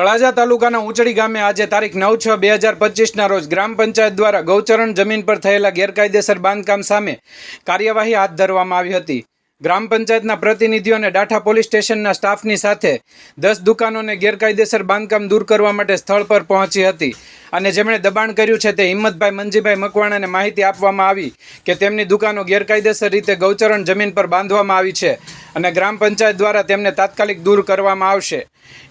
તળાજા તાલુકાના ઉંચડી ગામે આજે તારીખ નવ છ બે હજાર પચીસના રોજ ગ્રામ પંચાયત દ્વારા ગૌચરણ જમીન પર થયેલા ગેરકાયદેસર બાંધકામ સામે કાર્યવાહી હાથ ધરવામાં આવી હતી. ગ્રામ પંચાયતના પ્રતિનિધિઓ અને ડાઠા પોલીસ સ્ટેશનના સ્ટાફની સાથે દસ દુકાનોને ગેરકાયદેસર બાંધકામ દૂર કરવા માટે સ્થળ પર પહોંચી હતી અને જેમણે દબાણ કર્યું છે તે હિંમતભાઈ, મંજીભાઈ મકવાણાને માહિતી આપવામાં આવી કે તેમની દુકાનો ગેરકાયદેસર રીતે ગૌચરણ જમીન પર બાંધવામાં આવી છે. અને ગ્રામ પંચાયત દ્વારા તેમને તાત્કાલિક દૂર કરવામાં આવશે.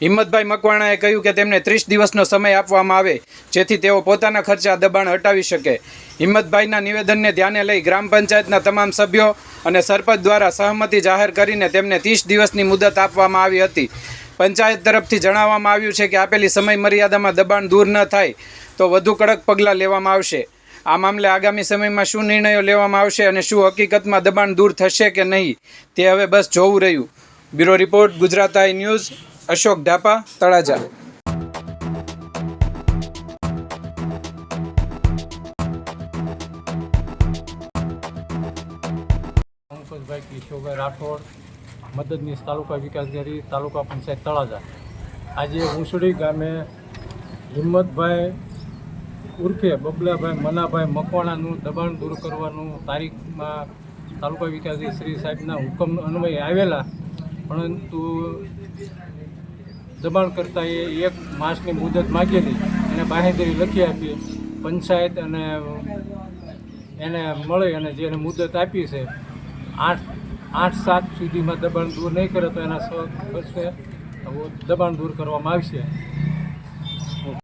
હિંમતભાઈ મકવાણાએ કહ્યું કે તેમને ત્રીસ દિવસનો સમય આપવામાં આવે, જેથી તેઓ પોતાના ખર્ચે દબાણ હટાવી શકે. હિંમતભાઈના નિવેદનને ધ્યાને લઈ ગ્રામ પંચાયતના તમામ સભ્યો અને સરપંચ દ્વારા સહમતિ જાહેર કરીને તેમને ત્રીસ દિવસની મુદત આપવામાં આવી હતી. પંચાયત તરફથી જણાવવામાં આવ્યું છે કે આપેલી સમય મર્યાદામાં દબાણ દૂર ન થાય, તો વધુ કડક પગલાં લેવામાં આવશે. આ મામલે આગામી સમયમાં શું નિર્ણયો લેવામાં આવશે અને શું હકીકતમાં દબાણ દૂર થશે કે નહીં તે હવે બસ જોવું રહ્યું. Bureau report, Gujarat I news, Ashok Dhapa, Talaja. Pankajbhai Kishorbhai Rathod મદદનીશ તાલુકા વિકાસગરી તાલુકા પંચાયત, તળાજા. આજે ઉંસડી ગામે હિંમતભાઈ ઉર્ફે બબલાભાઈ મનાભાઈ મકવાણાનું દબાણ દૂર કરવાનું તારીખમાં તાલુકા વિકાસ શ્રી સાહેબના હુકમ અન્વયે આવેલા. પરંતુ દબાણ કરતાંએ એક માસની મુદત માગેલી એને બાહેંધરી લખી આપી. પંચાયત અને એને મળી અને જેને મુદત આપી છે, આઠ આઠ સાત સુધીમાં દબાણ દૂર નહીં કરે તો એના સ્વ દબાણ દૂર કરવામાં આવશે.